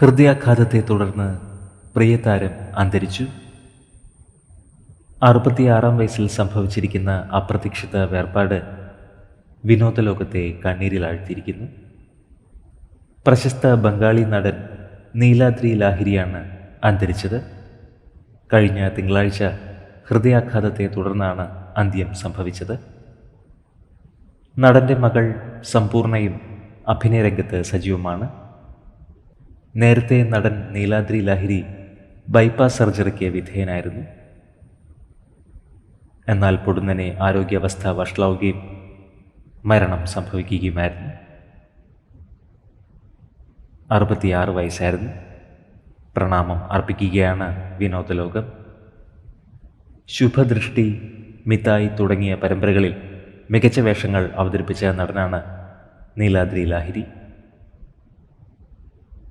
ഹൃദയാഘാതത്തെ തുടർന്ന് പ്രിയതാരം അന്തരിച്ചു. അറുപത്തിയാറാം വയസ്സിൽ സംഭവിച്ചിരിക്കുന്ന അപ്രതീക്ഷിത വേർപാട് വിനോദലോകത്തെ കണ്ണീരിലാഴ്ത്തിയിരിക്കുന്നു പ്രശസ്ത ബംഗാളി നടൻ നീലാദ്രി ലാഹിരിയാണ് അന്തരിച്ചത്. കഴിഞ്ഞ തിങ്കളാഴ്ച ഹൃദയാഘാതത്തെ തുടർന്നാണ് അന്ത്യം സംഭവിച്ചത്. നടന്റെ മകൾ സമ്പൂർണയും അഭിനയരംഗത്ത് സജീവമാണ്. നേരത്തെ നടൻ നീലാദ്രി ലഹരി ബൈപ്പാസ് സർജറിക്ക് വിധേയനായിരുന്നു. എന്നാൽ പൊടുന്നനെ ആരോഗ്യാവസ്ഥ വഷളാവുകയും മരണം സംഭവിക്കുകയുമായിരുന്നു. അറുപത്തിയാറ് വയസ്സായിരുന്നു. പ്രണാമം അർപ്പിക്കുകയാണ് വിനോദലോകം ശുഭദൃഷ്ടി മിതായി തുടങ്ങിയ പരമ്പരകളിൽ മികച്ച വേഷങ്ങൾ അവതരിപ്പിച്ച നടനാണ് നീലാദ്രി ലാഹിരി.